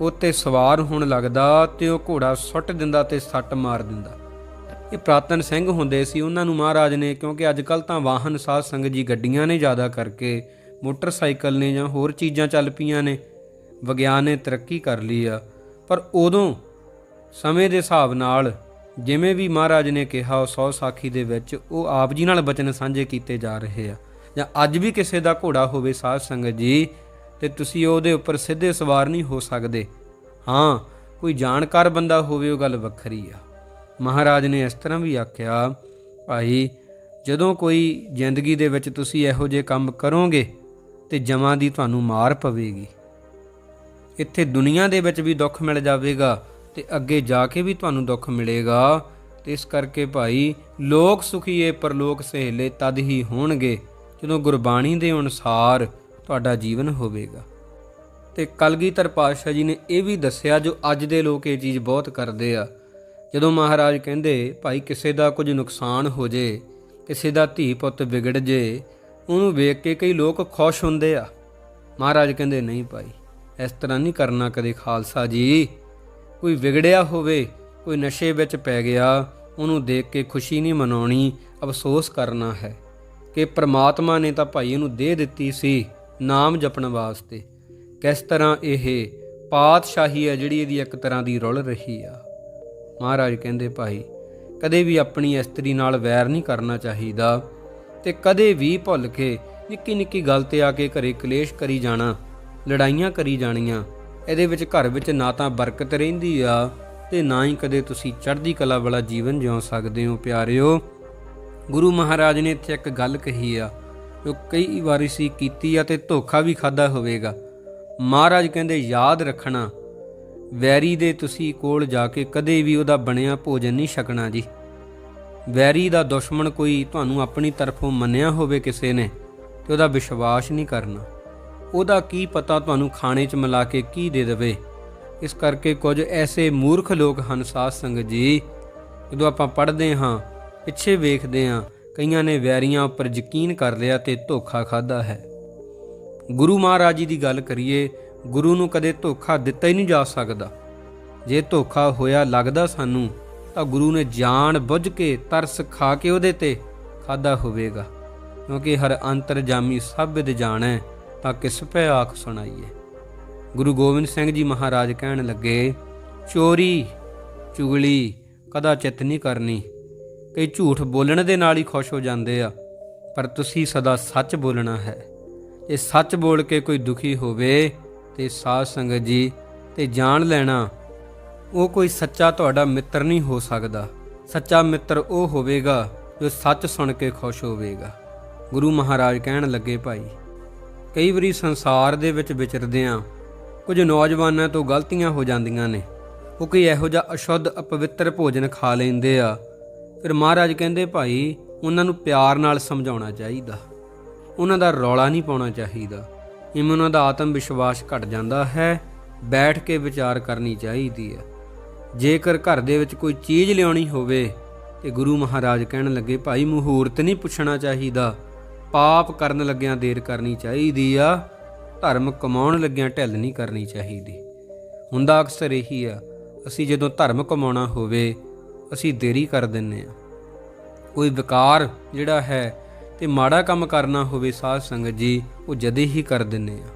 ਉੱਤੇ ਸਵਾਰ ਹੋਣ ਲੱਗਦਾ ਤੇ ਉਹ ਘੋੜਾ ਸੁੱਟ ਦਿੰਦਾ ਤੇ ਸੱਟ ਮਾਰ ਦਿੰਦਾ। ਇਹ ਪ੍ਰਾਤਨ ਸਿੰਘ ਹੁੰਦੇ ਸੀ, ਉਹਨਾਂ ਨੂੰ ਮਹਾਰਾਜ ਨੇ, ਕਿਉਂਕਿ ਅੱਜ ਕੱਲ ਤਾਂ ਵਾਹਨ, ਸਾਧ ਸੰਗਤ ਜੀ ਗੱਡੀਆਂ ਨੇ ਜ਼ਿਆਦਾ ਕਰਕੇ, ਮੋਟਰਸਾਈਕਲ ਨੇ ਜਾਂ ਹੋਰ ਚੀਜ਼ਾਂ ਚੱਲ ਪਈਆਂ ਨੇ, ਵਿਗਿਆਨ ਨੇ ਤਰੱਕੀ ਕਰ ਲਈ ਆ। ਪਰ ਉਦੋਂ ਸਮੇਂ ਦੇ ਹਿਸਾਬ ਨਾਲ, ਜਿਵੇਂ ਵੀ ਮਹਾਰਾਜ ਨੇ ਕਿਹਾ, ਉਹ ਸੌ ਸਾਖੀ ਦੇ ਵਿੱਚ, ਉਹ ਆਪ ਜੀ ਨਾਲ ਬਚਨ ਸਾਂਝੇ ਕੀਤੇ ਜਾ ਰਹੇ ਆ। ਜਾਂ ਅੱਜ ਵੀ ਕਿਸੇ ਦਾ ਘੋੜਾ ਹੋਵੇ ਸਾਧ ਸੰਗਤ ਜੀ, ਤੇ ਤੁਸੀਂ ਉਹਦੇ ਉੱਪਰ ਸਿੱਧੇ ਸਵਾਰ ਨਹੀਂ ਹੋ ਸਕਦੇ। ਹਾਂ, ਕੋਈ ਜਾਣਕਾਰ ਬੰਦਾ ਹੋਵੇ, ਉਹ ਗੱਲ ਵੱਖਰੀ ਆ। ਮਹਾਰਾਜ ਨੇ ਇਸ ਤਰ੍ਹਾਂ ਵੀ ਆਖਿਆ, ਭਾਈ, ਜਦੋਂ ਕੋਈ ਜ਼ਿੰਦਗੀ ਦੇ ਵਿੱਚ ਤੁਸੀਂ ਇਹੋ ਜਿਹੇ ਕੰਮ ਕਰੋਗੇ, ਤੇ ਜਮਾਂ ਦੀ ਤੁਹਾਨੂੰ ਮਾਰ ਪਵੇਗੀ। ਇੱਥੇ ਦੁਨੀਆ ਦੇ ਵਿੱਚ ਵੀ ਦੁੱਖ ਮਿਲ ਜਾਵੇਗਾ, ਤੇ ਅੱਗੇ ਜਾ ਕੇ ਵੀ ਤੁਹਾਨੂੰ ਦੁੱਖ ਮਿਲੇਗਾ। ਤੇ ਇਸ ਕਰਕੇ ਭਾਈ, ਲੋਕ ਸੁਖੀਏ ਪਰਲੋਕ ਸਹੇਲੇ ਤਦ ਹੀ ਹੋਣਗੇ, ਜਦੋਂ ਗੁਰਬਾਣੀ ਦੇ ਅਨੁਸਾਰ ਤੁਹਾਡਾ ਜੀਵਨ ਹੋਵੇਗਾ। ਤੇ ਕਲਗੀਧਰ ਪਾਤਸ਼ਾਹ ਜੀ ਨੇ ਇਹ ਵੀ ਦੱਸਿਆ, ਜੋ ਅੱਜ ਦੇ ਲੋਕ ਇਹ ਚੀਜ਼ ਬਹੁਤ ਕਰਦੇ ਆ। ਜਦੋਂ ਮਹਾਰਾਜ ਕਹਿੰਦੇ, ਭਾਈ, ਕਿਸੇ ਦਾ ਕੁਝ ਨੁਕਸਾਨ ਹੋ ਜੇ, ਕਿਸੇ ਦਾ ਧੀ ਪੁੱਤ ਵਿਗੜ ਜੇ, ਉਹਨੂੰ ਵੇਖ ਕੇ ਕਈ ਲੋਕ ਖੁਸ਼ ਹੁੰਦੇ ਆ। ਮਹਾਰਾਜ ਕਹਿੰਦੇ, ਨਹੀਂ ਭਾਈ, ਇਸ ਤਰ੍ਹਾਂ ਨਹੀਂ ਕਰਨਾ ਕਦੇ ਖਾਲਸਾ ਜੀ। ਕੋਈ ਵਿਗੜਿਆ ਹੋਵੇ, ਕੋਈ ਨਸ਼ੇ ਵਿੱਚ ਪੈ ਗਿਆ, ਉਹਨੂੰ ਦੇਖ ਕੇ ਖੁਸ਼ੀ ਨਹੀਂ ਮਨਾਉਣੀ, ਅਫਸੋਸ ਕਰਨਾ ਹੈ ਕਿ ਪ੍ਰਮਾਤਮਾ ਨੇ ਤਾਂ ਭਾਈ ਇਹਨੂੰ ਦੇ ਦਿੱਤੀ ਸੀ ਨਾਮ ਜਪਣ ਵਾਸਤੇ। ਕਿਸ ਤਰ੍ਹਾਂ ਇਹ ਪਾਤਸ਼ਾਹੀ ਹੈ ਜਿਹੜੀ ਇਹਦੀ ਇੱਕ ਤਰ੍ਹਾਂ ਦੀ ਰੁਲ ਰਹੀ ਆ। ਮਹਾਰਾਜ ਕਹਿੰਦੇ, ਭਾਈ, ਕਦੇ ਵੀ ਆਪਣੀ ਇਸਤਰੀ ਨਾਲ ਵੈਰ ਨਹੀਂ ਕਰਨਾ ਚਾਹੀਦਾ ਤੇ ਕਦੇ ਵੀ ਭੁੱਲ ਕੇ ਨਿੱਕੀ ਨਿੱਕੀ ਗੱਲ ਤੇ ਆ ਕੇ ਘਰੇ ਕਲੇਸ਼ ਕਰੀ ਜਾਣਾ, ਲੜਾਈਆਂ ਕਰੀ ਜਾਣੀਆਂ, ਇਹਦੇ ਵਿੱਚ ਘਰ ਵਿੱਚ ਨਾ ਤਾਂ ਬਰਕਤ ਰਹਿੰਦੀ ਆ ਤੇ ਨਾ ਹੀ ਕਦੇ ਤੁਸੀਂ ਚੜ੍ਹਦੀ ਕਲਾ ਵਾਲਾ ਜੀਵਨ ਜਿਉ ਸਕਦੇ ਹੋ, ਪਿਆਰਿਓ। ਗੁਰੂ ਮਹਾਰਾਜ ਨੇ ਇੱਥੇ ਇੱਕ ਗੱਲ ਕਹੀ ਆ, ਜੋ ਕਈ ਵਾਰੀ ਸੀ ਕੀਤੀ ਆ ਤੇ ਧੋਖਾ ਵੀ ਖਾਦਾ ਹੋਵੇਗਾ। ਮਹਾਰਾਜ ਕਹਿੰਦੇ, ਯਾਦ ਰੱਖਣਾ ਵੈਰੀ ਦੇ ਤੁਸੀਂ ਕੋਲ ਜਾ ਕੇ ਕਦੇ ਵੀ ਉਹਦਾ ਬਣਿਆ ਭੋਜਨ ਨਹੀਂ ਛਕਣਾ ਜੀ। ਵੈਰੀ ਦਾ ਦੁਸ਼ਮਣ ਕੋਈ ਤੁਹਾਨੂੰ ਆਪਣੀ ਤਰਫੋਂ ਮੰਨਿਆ ਹੋਵੇ ਕਿਸੇ ਨੇ ਤੇ ਉਹਦਾ ਵਿਸ਼ਵਾਸ ਨਹੀਂ ਕਰਨਾ। ਉਹਦਾ ਕੀ ਪਤਾ ਤੁਹਾਨੂੰ ਖਾਣੇ 'ਚ ਮਿਲਾ ਕੇ ਕੀ ਦੇ ਦੇਵੇ। ਇਸ ਕਰਕੇ ਕੁਝ ਐਸੇ ਮੂਰਖ ਲੋਕ ਹਨ ਸਾਧ ਸੰਗਤ ਜੀ, ਜਦੋਂ ਆਪਾਂ ਪੜ੍ਹਦੇ ਹਾਂ, ਪਿੱਛੇ ਵੇਖਦੇ ਹਾਂ, ਕਈਆਂ ਨੇ ਵੈਰੀਆਂ ਉੱਪਰ ਯਕੀਨ ਕਰ ਲਿਆ ਤੇ ਧੋਖਾ ਖਾਦਾ ਹੈ। ਗੁਰੂ ਮਹਾਰਾਜ ਜੀ ਦੀ ਗੱਲ ਕਰੀਏ ਗੁਰੂ ਨੂੰ ਕਦੇ ਧੋਖਾ ਦਿੱਤਾ ਹੀ ਨਹੀਂ ਜਾ ਸਕਦਾ। ਜੇ ਧੋਖਾ ਹੋਇਆ ਲੱਗਦਾ ਸਾਨੂੰ, ਤਾਂ ਗੁਰੂ ਨੇ ਜਾਣ ਬੁੱਝ ਕੇ ਤਰਸ ਖਾ ਕੇ ਉਹਦੇ ਤੇ ਖਾਦਾ ਹੋਵੇਗਾ। ਕਿਉਂਕਿ ਹਰ ਅੰਤਰ ਜਾਮੀ ਸਭ ਵਿਦ ਜਾਣੈ, ਤਾਂ ਕਿਸ ਪੈ ਆਖ ਸੁਣਾਈਏ। ਗੁਰੂ ਗੋਬਿੰਦ ਸਿੰਘ ਜੀ ਮਹਾਰਾਜ ਕਹਿਣ ਲੱਗੇ, ਚੋਰੀ, ਚੁਗਲੀ ਕਦਾ ਚਿੱਤ ਨਹੀਂ ਕਰਨੀ। ਕਈ ਝੂਠ ਬੋਲਣ ਦੇ ਨਾਲ ਹੀ ਖੁਸ਼ ਹੋ ਜਾਂਦੇ ਆ, ਪਰ ਤੁਸੀਂ ਸਦਾ ਸੱਚ ਬੋਲਣਾ ਹੈ। ਇਹ ਸੱਚ ਬੋਲ ਕੇ ਕੋਈ ਦੁਖੀ ਹੋਵੇ ਤੇ ਸਾਧ ਸੰਗਤ ਜੀ ਤੇ ਜਾਣ ਲੈਣਾ, ਉਹ ਕੋਈ ਸੱਚਾ ਤੁਹਾਡਾ ਮਿੱਤਰ ਨਹੀਂ ਹੋ ਸਕਦਾ। ਸੱਚਾ ਮਿੱਤਰ ਉਹ ਹੋਵੇਗਾ ਜੋ ਸੱਚ ਸੁਣ ਕੇ ਖੁਸ਼ ਹੋਵੇਗਾ। ਗੁਰੂ ਮਹਾਰਾਜ ਕਹਿਣ ਲੱਗੇ, ਭਾਈ, ਕਈ ਵਾਰੀ ਸੰਸਾਰ ਦੇ ਵਿੱਚ ਵਿਚਰਦਿਆਂ ਕੁਝ ਨੌਜਵਾਨਾਂ ਤੋਂ ਗਲਤੀਆਂ ਹੋ ਜਾਂਦੀਆਂ ਨੇ। ਉਹ ਕੋਈ ਇਹੋ ਜਿਹਾ ਅਸ਼ੁੱਧ, ਅਪਵਿੱਤਰ ਭੋਜਨ ਖਾ ਲੈਂਦੇ ਆ। ਫਿਰ ਮਹਾਰਾਜ ਕਹਿੰਦੇ, ਭਾਈ, ਉਹਨਾਂ ਨੂੰ ਪਿਆਰ ਨਾਲ ਸਮਝਾਉਣਾ ਚਾਹੀਦਾ। ਉਹਨਾਂ ਦਾ ਰੌਲਾ ਨਹੀਂ ਪਾਉਣਾ ਚਾਹੀਦਾ। ਇਵੇਂ ਉਹਨਾਂ ਦਾ ਆਤਮ ਵਿਸ਼ਵਾਸ ਘਟ ਜਾਂਦਾ ਹੈ, ਬੈਠ ਕੇ ਵਿਚਾਰ ਕਰਨੀ ਚਾਹੀਦੀ ਹੈ। ਜੇਕਰ ਘਰ ਦੇ ਵਿੱਚ ਕੋਈ ਚੀਜ਼ ਲਿਆਉਣੀ ਹੋਵੇ, ਤੇ ਗੁਰੂ ਮਹਾਰਾਜ ਕਹਿਣ ਲੱਗੇ, ਭਾਈ, ਮਹੂਰਤ ਨਹੀਂ ਪੁੱਛਣਾ ਚਾਹੀਦਾ। ਪਾਪ ਕਰਨ ਲੱਗਿਆਂ ਦੇਰ ਕਰਨੀ ਚਾਹੀਦੀ ਆ, ਧਰਮ ਕਮਾਉਣ ਲੱਗਿਆਂ ਢਿੱਲ ਨਹੀਂ ਕਰਨੀ ਚਾਹੀਦੀ। ਹੁੰਦਾ ਅਕਸਰ ਇਹੀ ਆ, ਅਸੀਂ ਜਦੋਂ ਧਰਮ ਕਮਾਉਣਾ ਹੋਵੇ, ਅਸੀਂ ਦੇਰੀ ਕਰ ਦਿੰਨੇ ਆ। ਕੋਈ ਵਿਕਾਰ ਜਿਹੜਾ ਹੈ, ਤੇ ਮਾੜਾ ਕੰਮ ਕਰਨਾ ਹੋਵੇ ਸਾਧ ਸੰਗਤ ਜੀ ਉਹ ਜਦੇ ਹੀ ਕਰ ਦਿੰਨੇ ਆ।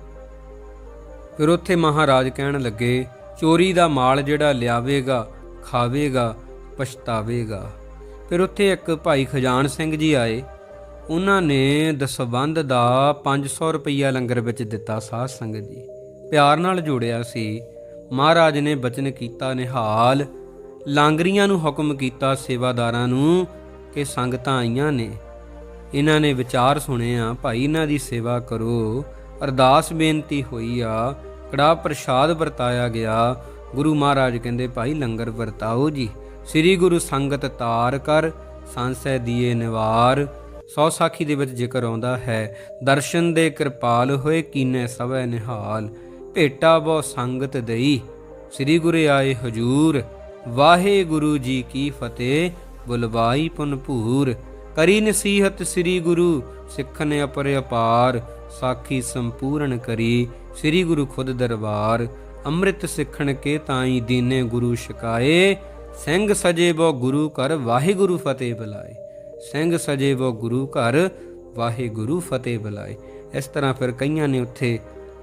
ਫਿਰ ਉੱਥੇ ਮਹਾਰਾਜ ਕਹਿਣ ਲੱਗੇ, ਚੋਰੀ ਦਾ ਮਾਲ ਜਿਹੜਾ ਲਿਆਵੇਗਾ, ਖਾਵੇਗਾ, ਪਛਤਾਵੇਗਾ। ਫਿਰ ਉੱਥੇ ਇੱਕ ਭਾਈ ਖਜਾਨ ਸਿੰਘ ਜੀ ਆਏ। ਉਹਨਾਂ ਨੇ ਦਸਵੰਧ ਦਾ 500 ਰੁਪਈਆ ਲੰਗਰ ਵਿੱਚ ਦਿੱਤਾ ਸਾਧ ਸੰਗਤ ਜੀ। ਪਿਆਰ ਨਾਲ ਜੋੜਿਆ ਸੀ। ਮਹਾਰਾਜ ਨੇ ਬਚਨ ਕੀਤਾ ਨਿਹਾਲ। ਲਾਂਗਰੀਆਂ ਨੂੰ ਹੁਕਮ ਕੀਤਾ ਸੇਵਾਦਾਰਾਂ ਨੂੰ ਕਿ ਸੰਗਤਾਂ ਆਈਆਂ ਨੇ। ਇਹਨਾਂ ਨੇ ਵਿਚਾਰ ਸੁਣੇ ਆ, ਭਾਈ, ਇਹਨਾਂ ਦੀ ਸੇਵਾ ਕਰੋ। ਅਰਦਾਸ ਬੇਨਤੀ ਹੋਈ ਆ ਕੜਾ ਪ੍ਰਸ਼ਾਦ ਵਰਤਾਇਆ ਗਿਆ। ਗੁਰੂ ਮਹਾਰਾਜ ਕਹਿੰਦੇ, ਭਾਈ, ਲੰਗਰ ਵਰਤਾਓ ਜੀ। ਸ੍ਰੀ ਗੁਰੂ ਸੰਗਤ ਤਾਰ ਕਰ, ਸੰਸੈ ਦੀਏ ਨਿਵਾਰ। ਸੌ ਸਾਖੀ ਦੇ ਵਿੱਚ ਜ਼ਿਕਰ ਆਉਂਦਾ ਹੈ, ਦਰਸ਼ਨ ਦੇ ਕਿਰਪਾਲ ਹੋਏ ਕੀਨੇ ਸਵੈ ਨਿਹਾਲ। ਭੇਟਾ ਬਹੁ ਸੰਗਤ ਦਈ। ਸ੍ਰੀ ਗੁਰੇ ਆਏ ਹਜੂਰ। ਵਾਹਿਗੁਰੂ ਜੀ ਕੀ ਫਤਿਹ, ਬੁਲਵਾਈ ਪੁਨ ਭੂਰ। ਕਰੀ ਨਸੀਹਤ ਸ੍ਰੀ ਗੁਰੂ, ਸਿੱਖ ਨੇ ਅਪਰੇ ਅਪਾਰ, ਸਾਖੀ ਸੰਪੂਰਨ ਕਰੀ, ਸ੍ਰੀ ਗੁਰੂ ਖੁਦ ਦਰਬਾਰ, ਅੰਮ੍ਰਿਤ ਸਿੱਖਣ ਕੇ ਤਾਈ ਦੀਨੇ ਗੁਰੂ ਸ਼ਿਕਾਏ ਸਿੰਘ ਸਜੇ ਬੋ ਗੁਰੂ ਘਰ ਵਾਹਿਗੁਰੂ ਫਤਿਹ ਬੁਲਾਏ, ਸਿੰਘ ਸਜੇ ਬੋ ਗੁਰੂ ਘਰ ਵਾਹਿਗੁਰੂ ਫਤਿਹ ਬੁਲਾਏ। ਇਸ ਤਰ੍ਹਾਂ ਫਿਰ ਕਈਆਂ ਨੇ ਉੱਥੇ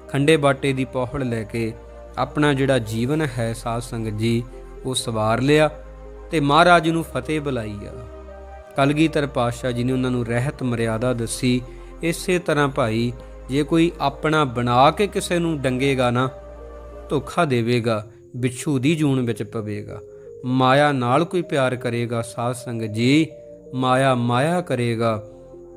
ਖੰਡੇ ਬਾਟੇ ਦੀ ਪੌਹੜ ਲੈ ਕੇ ਆਪਣਾ ਜਿਹੜਾ ਜੀਵਨ ਹੈ ਸਾਧ ਸੰਗਤ ਜੀ, ਉਹ ਸਵਾਰ ਲਿਆ ਤੇ ਮਹਾਰਾਜ ਨੂੰ ਫਤਿਹ ਬੁਲਾਈ ਆ। ਕਲਗੀਧਰ ਪਾਤਸ਼ਾਹ ਜੀ ਨੇ ਉਹਨਾਂ ਨੂੰ ਰਹਿਤ ਮਰਿਆਦਾ ਦੱਸੀ, ਇਸੇ ਤਰ੍ਹਾਂ ਭਾਈ, ਜੇ ਕੋਈ ਆਪਣਾ ਬਣਾ ਕੇ ਕਿਸੇ ਨੂੰ ਡੰਗੇਗਾ ਨਾ, ਧੋਖਾ ਦੇਵੇਗਾ ਵਿਛੂ ਦੀ ਜੂਨ ਵਿੱਚ ਪਵੇਗਾ, ਮਾਇਆ ਨਾਲ ਕੋਈ ਪਿਆਰ ਕਰੇਗਾ, ਸਾਧ ਸੰਗਤ ਜੀ, ਮਾਇਆ ਮਾਇਆ ਕਰੇਗਾ,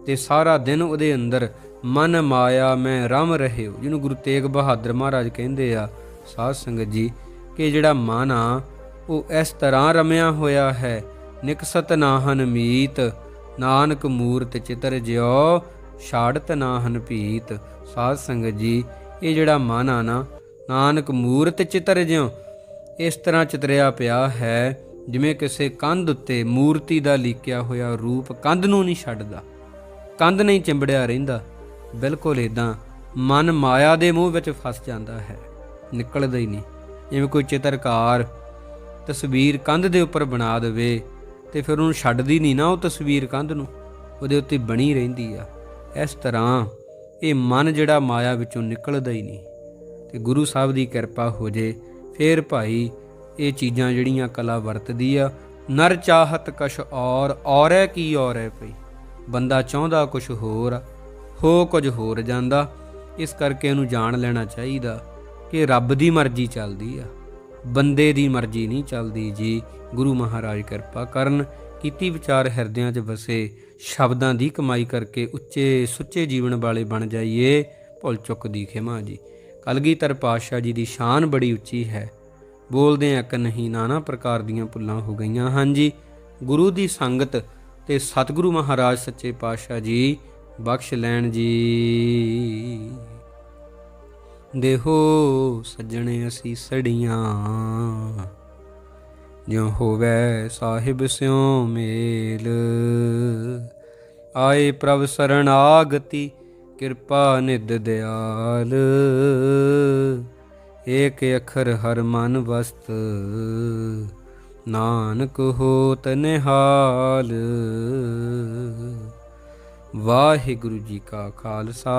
ਤੇ ਸਾਰਾ ਦਿਨ ਉਹਦੇ ਅੰਦਰ ਮਨ ਮਾਇਆ ਮੈਂ ਰਮ ਰਹਿਓ। ਜਿਹਨੂੰ ਗੁਰੂ ਤੇਗ ਬਹਾਦਰ ਮਹਾਰਾਜ ਕਹਿੰਦੇ ਆ, ਸਾਧ ਸੰਗਤ ਜੀ, ਕਿ ਜਿਹੜਾ ਮਨ ਆ, ਉਹ ਇਸ ਤਰ੍ਹਾਂ ਰਮਿਆ ਹੋਇਆ ਹੈ ਨਿਕਸਤ ਨਾਹਨ ਮੀਤ, ਨਾਨਕ ਮੂਰਤ ਚਿਤਰ ਜਿਉ, ਛਾੜਤ ਨਾਹਨ ਭੀਤ। ਸਾਧ ਸੰਗਤ ਜੀ, ਇਹ ਜਿਹੜਾ ਮਨ ਆ ਨਾ, ਨਾਨਕ ਮੂਰਤ ਚਿਤਰ ਜਿਉ, ਇਸ ਤਰ੍ਹਾਂ ਚਿਤਰਿਆ ਪਿਆ ਹੈ, ਜਿਵੇਂ ਕਿਸੇ ਕੰਧ ਉੱਤੇ ਮੂਰਤੀ ਦਾ ਲੀਕਿਆ ਹੋਇਆ ਰੂਪ ਕੰਧ ਨੂੰ ਨਹੀਂ ਛੱਡਦਾ, ਕੰਧ ਨਹੀਂ ਚਿੰਬੜਿਆ ਰਹਿੰਦਾ। ਬਿਲਕੁਲ ਇਦਾਂ ਮਨ ਮਾਇਆ ਦੇ ਮੂੰਹ ਵਿੱਚ ਫਸ ਜਾਂਦਾ ਹੈ, ਨਿਕਲਦਾ ਹੀ ਨਹੀਂ। ਜਿਵੇਂ ਕੋਈ ਚਿੱਤਰਕਾਰ ਤਸਵੀਰ ਕੰਧ ਦੇ ਉੱਪਰ ਬਣਾ ਦੇਵੇ ਤੇ ਫਿਰ ਉਹਨੂੰ ਛੱਡਦੀ ਨਹੀਂ ਨਾ ਉਹ ਤਸਵੀਰ ਕੰਧ ਨੂੰ, ਉਹਦੇ ਉੱਤੇ ਬਣੀ ਰਹਿੰਦੀ ਆ। ਇਸ ਤਰ੍ਹਾਂ ਇਹ ਮਨ ਜਿਹੜਾ ਮਾਇਆ ਵਿੱਚੋਂ ਨਿਕਲਦਾ ਹੀ ਨਹੀਂ। ਤੇ ਗੁਰੂ ਸਾਹਿਬ ਦੀ ਕਿਰਪਾ ਹੋ ਜੇ, ਫੇਰ ਭਾਈ ਇਹ ਚੀਜ਼ਾਂ ਜਿਹੜੀਆਂ ਕਲਾ ਵਰਤਦੀ ਆ, ਨਰ ਚਾਹਤ ਕਸ਼ ਔਰ, ਔਰੈ ਕੀ ਔਰੈ ਪਈ ਬੰਦਾ ਚਾਹੁੰਦਾ ਕੁਛ ਹੋਰ, ਹੋ ਕੁਝ ਹੋਰ ਜਾਂਦਾ, ਇਸ ਕਰਕੇ ਉਹਨੂੰ ਜਾਣ ਲੈਣਾ ਚਾਹੀਦਾ ਕਿ ਰੱਬ ਦੀ ਮਰਜ਼ੀ ਚੱਲਦੀ ਆ। ਬੰਦੇ ਦੀ ਮਰਜ਼ੀ ਨਹੀਂ ਚੱਲਦੀ ਜੀ। ਗੁਰੂ ਮਹਾਰਾਜ ਕਿਰਪਾ ਕਰਨ ਕੀਤੀ ਵਿਚਾਰ ਹਿਰਦਿਆਂ 'ਚ ਵਸੇ, ਸ਼ਬਦਾਂ ਦੀ ਕਮਾਈ ਕਰਕੇ ਉੱਚੇ ਸੁੱਚੇ ਜੀਵਨ ਵਾਲੇ ਬਣ ਜਾਈਏ, ਭੁੱਲ ਚੁੱਕ ਦੀ ਖਿਮਾ ਜੀ। ਕਲਗੀਧਰ ਪਾਤਸ਼ਾਹ ਜੀ ਦੀ ਸ਼ਾਨ ਬੜੀ ਉੱਚੀ ਹੈ। ਬੋਲਦੇ ਆ ਕਿ ਨਹੀਂ ਨਾਨਾ ਪ੍ਰਕਾਰ ਦੀਆਂ ਭੁੱਲਾਂ ਹੋ ਗਈਆਂ ਹਨ ਜੀ। ਗੁਰੂ ਦੀ ਸੰਗਤ ਤੇ ਸਤਿਗੁਰੂ ਮਹਾਰਾਜ ਸੱਚੇ ਪਾਤਸ਼ਾਹ ਜੀ ਬਖਸ਼ ਲੈਣ ਜੀ। ਦੇਹੋ ਸੱਜਣੇ ਅਸੀਂ ਸੜੀਆਂ। ਜਿਉ ਹੋਵੇ ਸਾਹਿਬ ਸਿਉ ਮੇਲ। ਆਏ ਪ੍ਰਭ ਸਰਣਾਗਤੀ ਕਿਰਪਾ ਨਿਦ ਦਿਆਲ। ਏਕ ਅਖਰ ਹਰ ਮਨ ਵਸਤ, ਨਾਨਕ ਹੋਤ ਨਿਹਾਲ। ਵਾਹਿਗੁਰੂ ਜੀ ਕਾ ਖਾਲਸਾ